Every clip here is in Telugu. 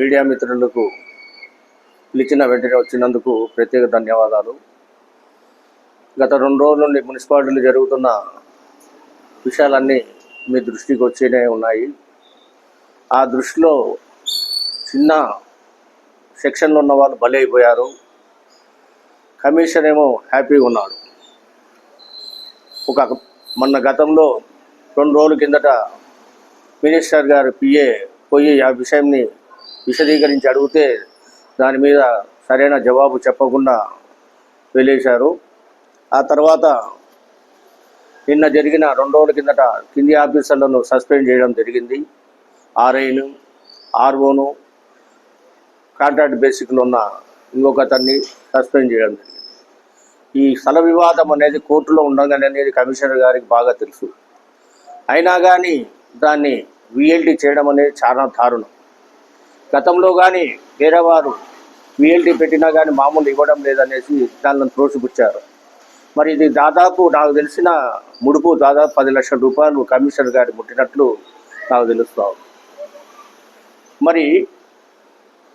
మీడియా మిత్రులకు పిలిచిన వెంటనే వచ్చినందుకు ప్రత్యేక ధన్యవాదాలు. గత రెండు రోజుల నుండి మున్సిపాలిటీలు జరుగుతున్న విషయాలన్నీ మీ దృష్టికి వచ్చేనే ఉన్నాయి. ఆ దృష్టిలో చిన్న సెక్షన్లో ఉన్న వాళ్ళు బలైపోయారు కమిషన్ ఏమో హ్యాపీగా ఉన్నాడు. ఒక మొన్న గతంలో రెండు రోజుల కిందట మినిస్టర్ గారు పిఏ పోయి ఆ విషయంని విశదీకరించి అడిగితే దాని మీద సరైన జవాబు చెప్పకుండా వెళ్ళేశారు. ఆ తర్వాత నిన్న జరిగిన రెండు రోజుల కిందట కింది ఆఫీసర్లను సస్పెండ్ చేయడం జరిగింది. ఆర్ఐను ఆర్ఓను కాంట్రాక్ట్ బేసిక్లో ఉన్న ఇంకొక అతన్ని సస్పెండ్ చేయడం జరిగింది. ఈ స్థల వివాదం అనేది కోర్టులో ఉండగానే అనేది కమిషనర్ గారికి బాగా తెలుసు. అయినా కానీ దాన్ని విఎల్టీ చేయడం అనేది చాలా దారుణం. గతంలో కానీ వేరే వారు విఎల్టీ పెట్టినా కానీ మామూలు ఇవ్వడం లేదనేసి దాన్ని త్రోసిపుచ్చారు. మరి ఇది దాదాపు నాకు తెలిసిన ముడుపు దాదాపు పది లక్షల రూపాయలు కమిషనర్ గారి ముట్టినట్లు నాకు తెలుస్తా మరి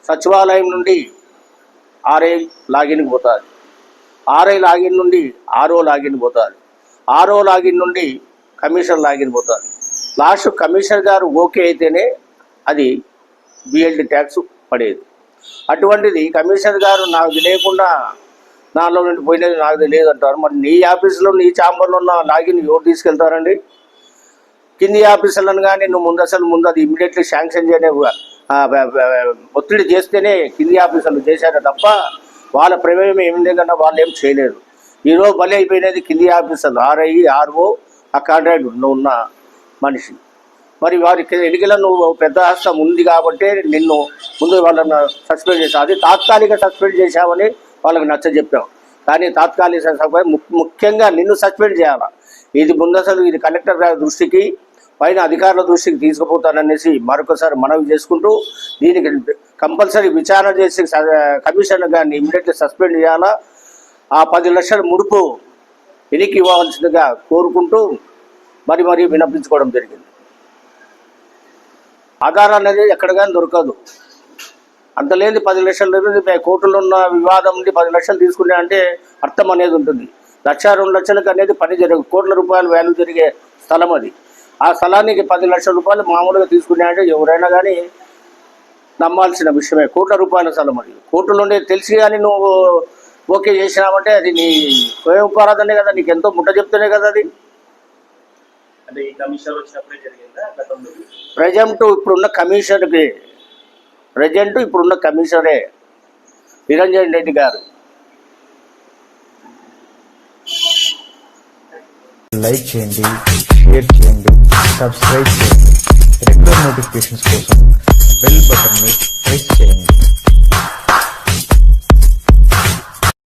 సచివాలయం నుండి ఆర్ఐ లాగిన్కి పోతుంది. ఆర్ఐ లాగిన్ నుండి ఆర్ఓ లాగిన్ పోతుంది. ఆర్ఓ లాగిన్ నుండి కమిషన్ లాగిన్ పోతుంది. లాస్ట్ కమిషనర్ గారు ఓకే అయితేనే అది బిఎల్డి ట్యాక్స్ పడేది. అటువంటిది కమిషనర్ గారు నాకు తెలియకుండా నాలో నుండి పోయినది నాకు తెలియదు అంటారు మరి నీ ఆఫీసులో నీ ఛాంబర్లో ఉన్న లాగిన్ ఎవరు తీసుకెళ్తారండి? కింది ఆఫీసర్లను కానీ నువ్వు ముందు అసలు ముందు అది ఇమీడియట్లీ శాంక్షన్ చేయనే ఒత్తిడి చేస్తేనే కింది ఆఫీసర్లు చేశారు తప్ప వాళ్ళ ప్రమేయం ఏం లేదన్నా వాళ్ళు ఏం చేయలేరు. ఈరోజు బలి అయిపోయినది కింది ఆఫీసర్లు. ఆర్ఐ ఆర్ఓ ఆ కాంట్రాక్ట్ ఉన్న మనిషి. మరి వారికి ఎన్నికల నువ్వు పెద్ద హస్తం ఉంది కాబట్టి నిన్ను ముందు వాళ్ళని సస్పెండ్ చేశావు. అది తాత్కాలిక సస్పెండ్ చేశావని వాళ్ళకి నచ్చ చెప్పావు. కానీ తాత్కాలిక ము- ముఖ్యంగా నిన్ను సస్పెండ్ చేయాలా? ఇది ముందు అసలు ఇది కలెక్టర్ గారి దృష్టికి పైన అధికారుల దృష్టికి తీసుకుపోతాననేసి మరొకసారి మనవి చేసుకుంటూ దీనికి కంపల్సరీ విచారణ చేసి స- కమిషనర్ గారిని సస్పెండ్ చేయాలా? ఆ పది లక్షల ముడుపు వెనక్కి ఇవ్వవలసిందిగా కోరుకుంటూ మరి మరి విన్నపించుకోవడం జరిగింది. ఆధారం అనేది ఎక్కడ కానీ దొరకదు. అంత లేని పది లక్షలు లేదు కోర్టులో ఉన్న వివాదం నుండి పది లక్షలు తీసుకునే అంటే అర్థం అనేది ఉంటుంది. లక్ష రెండు లక్షలకు అనేది పని జరగదు. కోట్ల రూపాయలు వాల్యూ జరిగే స్థలం అది. ఆ స్థలానికి పది లక్షల రూపాయలు మామూలుగా తీసుకునే అంటే ఎవరైనా కానీ నమ్మాల్సిన విషయమే. కోట్ల రూపాయల స్థలం అది. కోర్టులు ఉండే తెలిసి కానీ నువ్వు ఓకే చేసినావంటే అది నీ స్వయం ఉపారాధనే కదా. నీకు ఎంతో ముట్ట చెప్తేనే కదా అది. అంటే ఈ కమిషన్ వచ్చినప్పుడే జరిగిందా? గతంలో? ప్రజెంట్ ఇప్పుడున్న కమిషనర్కి ప్రజెంట్ ఇప్పుడున్న కమిషనరే నిరంజన్ రెడ్డి గారు. లైక్ చేయండి షేర్ చేయండి సబ్స్క్రైబ్ చేయండి. రెగ్యులర్ నోటిఫికేషన్స్ కోసం బెల్ బటన్ని ప్రెస్ చేయండి.